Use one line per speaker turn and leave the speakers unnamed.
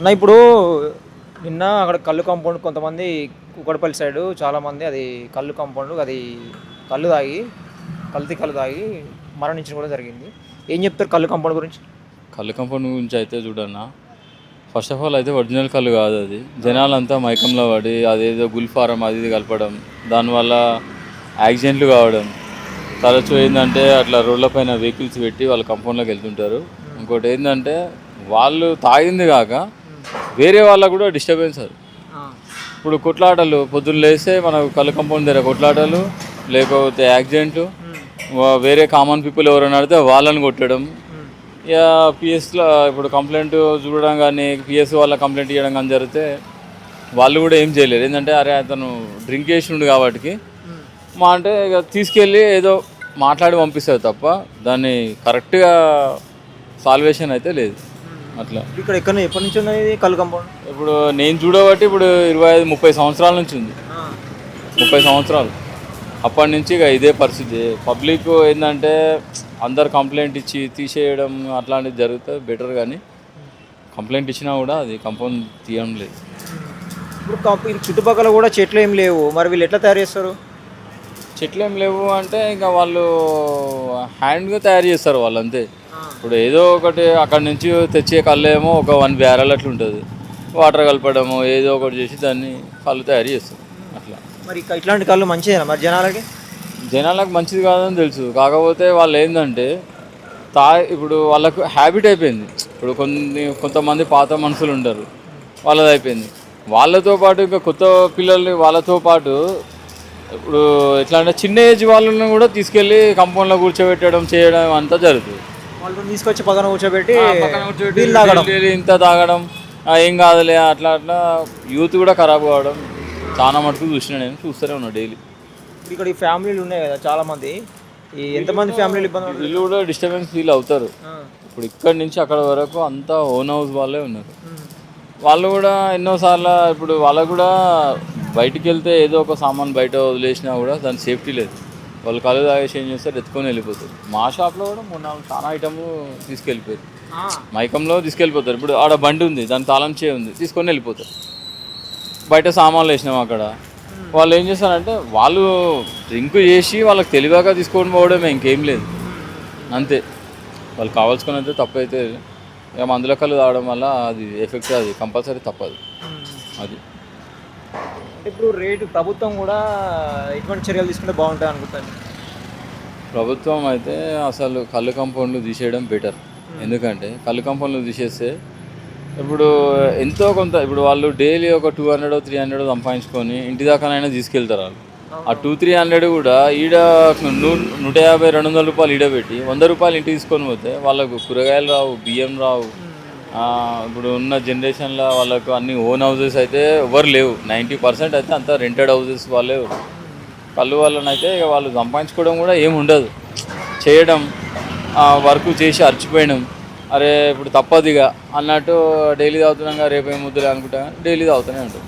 అన్న ఇప్పుడు నిన్న అక్కడ కళ్ళు కాంపౌండ్ కొంతమంది కుక్కడపల్లి సైడు చాలామంది అది కళ్ళు కాంపౌండ్ అది కళ్ళు తాగి కల్తీ కళ్ళు తాగి మరణించడం కూడా జరిగింది. ఏం చెప్తారు కళ్ళు కాంపౌండ్ గురించి?
కళ్ళు కంపౌండ్ గురించి అయితే చూడన్నా. ఫస్ట్ ఆఫ్ ఆల్ అయితే ఒరిజినల్ కళ్ళు కాదు అది. జనాలంతా మైకంలో పడి అదేదో గుల్ఫారం అది ఇది కలపడం దానివల్ల యాక్సిడెంట్లు కావడం. తరచూ ఏంటంటే అట్లా రోడ్లపైన వెహికల్స్ పెట్టి వాళ్ళ కంపౌండ్లోకి వెళ్తుంటారు. ఇంకోటి ఏంటంటే వాళ్ళు తాగింది కాక వేరే వాళ్ళకు కూడా డిస్టర్బెన్స్ అది. ఇప్పుడు కొట్లాటలు పొద్దున్న లేస్తే మనకు కళ్ళు కంపౌండ్ దగ్గర కొట్లాటలు లేకపోతే యాక్సిడెంట్లు వేరే కామన్ పీపుల్ ఎవరైనా అడితే వాళ్ళని కొట్టడం. ఇక పిఎస్లో ఇప్పుడు కంప్లైంట్ చూడడం కానీ పిఎస్ వాళ్ళ కంప్లైంట్ ఇవ్వడం కానీ జరిగితే వాళ్ళు కూడా ఏం చేయలేరు. ఏంటంటే అరే అతను డ్రింక్ చేసిండు కాబట్టి మా అంటే ఇక తీసుకెళ్ళి ఏదో మాట్లాడి పంపిస్తారు తప్ప దాన్ని కరెక్ట్గా సాల్వేషన్ అయితే లేదు. అట్లా.
ఇక్కడ ఎక్కడ ఎప్పటి నుంచి ఇది కళ్ళు కాంపౌండ్?
ఇప్పుడు నేను చూడబట్టి ఇప్పుడు ఇరవై ఐదు ముప్పై సంవత్సరాల నుంచి ఉంది. ముప్పై సంవత్సరాలు. అప్పటి నుంచి ఇక ఇదే పరిస్థితి. పబ్లిక్ ఏంటంటే అందరు కంప్లైంట్ ఇచ్చి తీసేయడం అట్లాంటివి జరిగితే బెటర్ కానీ కంప్లైంట్ ఇచ్చినా కూడా అది కంపౌండ్ తీయడం లేదు.
ఇప్పుడు చుట్టుపక్కల కూడా చెట్లు ఏం లేవు. మరి వీళ్ళు ఎట్లా తయారు చేస్తారు?
చెట్లు ఏం లేవు అంటే ఇంకా వాళ్ళు హ్యాండ్గా తయారు చేస్తారు వాళ్ళు అంతే. ఇప్పుడు ఏదో ఒకటి అక్కడ నుంచి తెచ్చే కళ్ళు ఏమో ఒక వన్ బ్యారల్ అట్లా ఉంటుంది. వాటర్ కలపడము ఏదో ఒకటి చేసి దాన్ని కళ్ళు తయారు చేస్తారు. అట్లా.
మరి ఇట్లాంటి కళ్ళు మంచిదేనా మరి జనాలకి?
జనాలకు మంచిది కాదని తెలుసు. కాకపోతే వాళ్ళు ఏంటంటే తా ఇప్పుడు వాళ్ళకు హ్యాబిట్ అయిపోయింది. ఇప్పుడు కొన్ని కొంతమంది పాత మనుషులు ఉంటారు వాళ్ళది అయిపోయింది. వాళ్ళతో పాటు ఇంకా కొత్త పిల్లల్ని వాళ్ళతో పాటు ఇప్పుడు ఎట్లా అంటే చిన్న ఏజ్ వాళ్ళని కూడా తీసుకెళ్ళి కంపౌండ్లో కూర్చోబెట్టడం చేయడం అంతా జరుగుతుంది.
వాళ్ళు తీసుకొచ్చి పక్కన కూర్చోబెట్టి వీళ్ళు తాగడం.
ఇంత తాగడం ఏం కాదులే అట్లా అట్లా. యూత్ కూడా ఖరాబ్ కావడం చాలా మటుకు చూసిన నేను చూస్తూనే ఉన్నా డైలీ.
ఇక్కడ ఈ ఫ్యామిలీలు ఉన్నాయి కదా చాలా మంది. ఈ ఎంతమంది ఫ్యామిలీలు ఇబ్బంది?
వీళ్ళు కూడా డిస్టర్బెన్స్ ఫీల్ అవుతారు. ఇప్పుడు ఇక్కడి నుంచి అక్కడ వరకు అంతా ఓన్ హౌస్ వాళ్ళే ఉన్నారు. వాళ్ళు కూడా ఎన్నోసార్లు ఇప్పుడు వాళ్ళకు కూడా బయటికి వెళ్తే ఏదో ఒక సామాన్ బయట వదిలేసినా కూడా దాని సేఫ్టీ లేదు. వాళ్ళు కళ్ళు తాగేసి ఏం చేస్తారు? ఎత్తుకొని వెళ్ళిపోతారు. మా షాప్లో కూడా మొన్న చాలా ఐటమ్ తీసుకెళ్ళిపోయారు. మైకంలో తీసుకెళ్ళిపోతారు. ఇప్పుడు ఆడ బండి ఉంది దాని తాళం చే ఉంది తీసుకొని వెళ్ళిపోతారు. బయట సామాన్లు వేసినాం అక్కడ. వాళ్ళు ఏం చేస్తారంటే వాళ్ళు డ్రింక్ చేసి వాళ్ళకి తెలివాక తీసుకొని పోవడమే ఇంకేం లేదు. అంతే. వాళ్ళు కావాల్సుకుని అయితే తప్పైతే ఇక మందుల కళ్ళు తాగడం వల్ల అది ఎఫెక్ట్ అది కంపల్సరీ తప్పదు. అది.
ఇప్పుడు రేటు ప్రభుత్వం కూడా ఎటువంటి చర్యలు తీసుకుంటే బాగుంటుంది అనుకుంటాను
ప్రభుత్వం అయితే అసలు కళ్ళు కంపౌండ్లు తీసేయడం బెటర్ ఎందుకంటే కళ్ళు కంపౌండ్లు తీసేస్తే ఇప్పుడు ఎంతో కొంత ఇప్పుడు వాళ్ళు డైలీ ఒక టూ హండ్రెడ్ త్రీ హండ్రెడ్ సంపాదించుకొని ఇంటి దాకానైనా తీసుకెళ్తారు వాళ్ళు. ఆ టూ త్రీ హండ్రెడ్ కూడా ఈడ నూ నూట యాభై రెండు వందల రూపాయలు ఈడ పెట్టి వంద రూపాయలు ఇంటికి తీసుకొని పోతే వాళ్ళకు కూరగాయలు రావు బియ్యం రావు ఆ, ఇప్పుడు ఉన్న జనరేషన్లో వాళ్ళకు అన్ని ఓన్ హౌసెస్ అయితే ఎవరు లేవు. నైంటీ పర్సెంట్ అయితే అంతా రెంటెడ్ హౌసెస్ వాళ్ళే కళ్ళు వాళ్ళనైతే ఇక వాళ్ళు సంపాదించుకోవడం కూడా ఏమి ఉండదు. చేయడం వర్క్ చేసి అరిచిపోయడం అరే ఇప్పుడు తప్పదిగా ఇక అన్నట్టు డైలీ తాగుతున్నాం రేపు ఏం ముద్దులే అనుకుంటా డైలీ తాగుతూనే ఉంటాం.